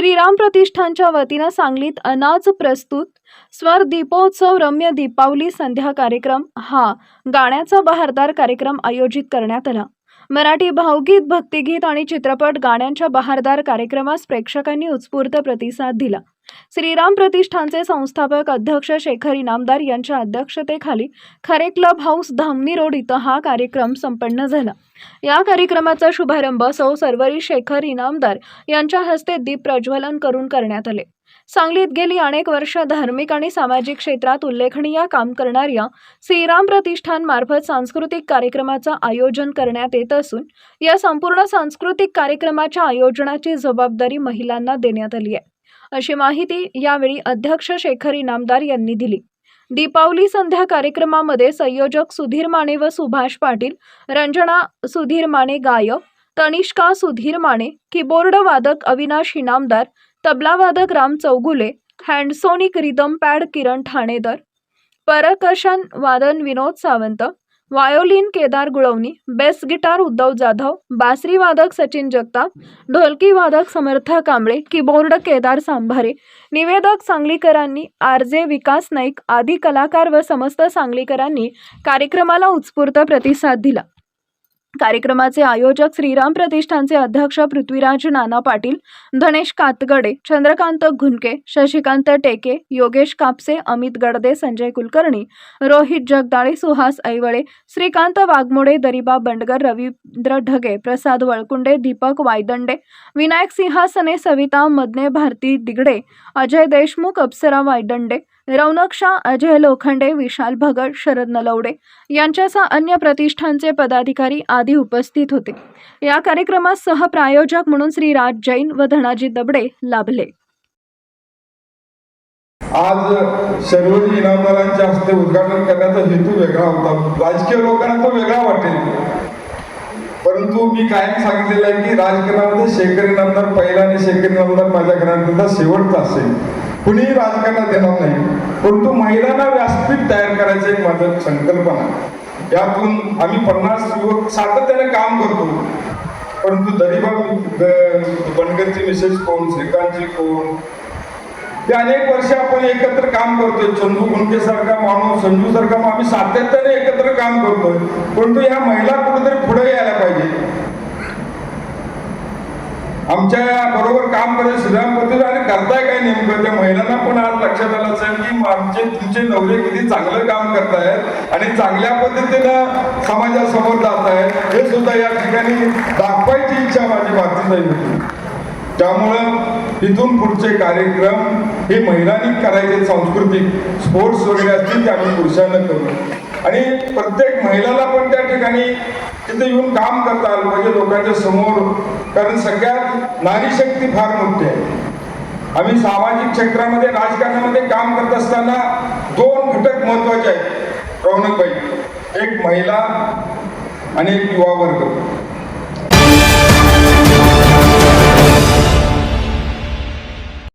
श्रीराम प्रतिष्ठानच्या वतीनं सांगलीत अनाज प्रस्तुत स्वर दीपोत्सव रम्य दीपावली संध्या कार्यक्रम हा गाण्याचा बहारदार कार्यक्रम आयोजित करण्यात आला. मराठी भावगीत भक्तिगीत आणि चित्रपट गाण्यांच्या बहारदार कार्यक्रमास प्रेक्षकांनी उत्स्फूर्त प्रतिसाद दिला. श्रीराम प्रतिष्ठानचे संस्थापक अध्यक्ष शेखर इनामदार यांच्या अध्यक्षतेखाली खरे क्लब हाऊस धामणी रोड इथं हा कार्यक्रम संपन्न झाला. या कार्यक्रमाचा शुभारंभ सौ सर्वरी शेखर इनामदार यांच्या हस्ते दीप प्रज्वलन करून करण्यात आले. सांगलीत गेली अनेक वर्ष धार्मिक आणि सामाजिक क्षेत्रात उल्लेखनीय काम करणाऱ्या श्रीराम प्रतिष्ठान मार्फत सांस्कृतिक कार्यक्रमाचं आयोजन करण्यात येत असून या संपूर्ण सांस्कृतिक कार्यक्रमाच्या आयोजनाची जबाबदारी महिलांना देण्यात आली आहे. अशी माहिती यावेळी अध्यक्ष शेखर इनामदार यांनी दिली. दीपावली संध्या कार्यक्रमामध्ये संयोजक सुधीर माने व सुभाष पाटील रंजना सुधीर माने गायक तनिष्का सुधीर माने कीबोर्ड वादक अविनाश इनामदार तबलावादक Ram Chougule Handsonic rhythm pad Kiran Thanedar percussion वादन Vinod Sawant violin Kedar Gulvani bass guitar Uddhav Jadhav बासरी वादक सचिन जगताप ढोलकी वादक समर्थ कांबळे कीबोर्ड केदार सांभारे निवेदक सांगलीकरांनी आर जे विकास नाईक आदी कलाकार व समस्त सांगलीकरांनी कार्यक्रमाला उत्स्फूर्त प्रतिसाद दिला. कार्यक्रमाचे आयोजक श्रीराम प्रतिष्ठानचे अध्यक्ष पृथ्वीराज नाना पाटील धनेश कातगडे चंद्रकांत घुनके शशिकांत टेके योगेश कापसे अमित गडदे संजय कुलकर्णी रोहित जगदाळे सुहास ऐवळे श्रीकांत वाघमोडे दरिबा बंडगर रवींद्र ढगे प्रसाद वळकुंडे दीपक वायदंडे विनायक सिंहासने सविता मदने भारती दिगडे अजय देशमुख अप्सरा वायदंडे रौनक शाह अजय लोखंडे विशाल भगत शरद नलवडे यांच्यासह अन्य प्रतिष्ठानचे पदाधिकारी आदी उपस्थित होते. या कार्यक्रमात सहप्रायोजक म्हणून श्री राज जैन व धनाजी दबडे लाभले. आज सर्वजी इनामदारांच्या हस्ते उद्घाटन करण्याचा हेतू वेगळा होता. राजकीय लोकांना तो वेगळा वाटेल. परंतु मी कायम सांगितलेलं आहे की राजकारणामध्ये शेखर इनामदार पहिला आणि शेखर इनामदार माझ्या घरातला शेवटचा असेल. कुणीही राजकारणात येणार नाही. परंतु महिलांना व्यासपीठ तयार करायचं एक माझं संकल्पना यातून आम्ही पन्नास युवक सातत्याने काम करतो. परंतु दरिबा बनगरची मिसेस कोण श्रीकांतची कोण? ते अनेक वर्ष आपण एकत्र काम करतोय. चंदू गुंडे सारखा माणूस संजू सारखा आम्ही सातत्याने एकत्र काम करतोय. परंतु ह्या महिला कुठेतरी पुढे यायला पाहिजे. आमच्या बरोबर काम करत श्रीराम पद्धती आणि करताय काय नेमकं? त्या महिलांना पण आज लक्षात आलं असेल की आमचे तुमचे नवरे किती चांगलं काम करतायत आणि चांगल्या पद्धतीनं समाजासमोर जात आहेत हे सुद्धा या ठिकाणी दाखवायची इच्छा माझी भारतीय होती. त्यामुळं इथून पुढचे कार्यक्रम हे महिलांनी करायचे सांस्कृतिक स्पोर्ट्स वगैरे असतील ते आम्ही पुरुषांना करू. आणि प्रत्येक महिलाला पण त्या ठिकाणी तिथे येऊन काम करता आलं पाहिजे म्हणजे लोकांच्या समोर. कारण सगळ्यात नारी शक्ती फार मोठी आहे. आम्ही सामाजिक क्षेत्रामध्ये राजकारणामध्ये काम करत असताना दोन घटक महत्त्वाचे आहेत. रौनकबाई एक महिला आणि एक युवा वर्ग.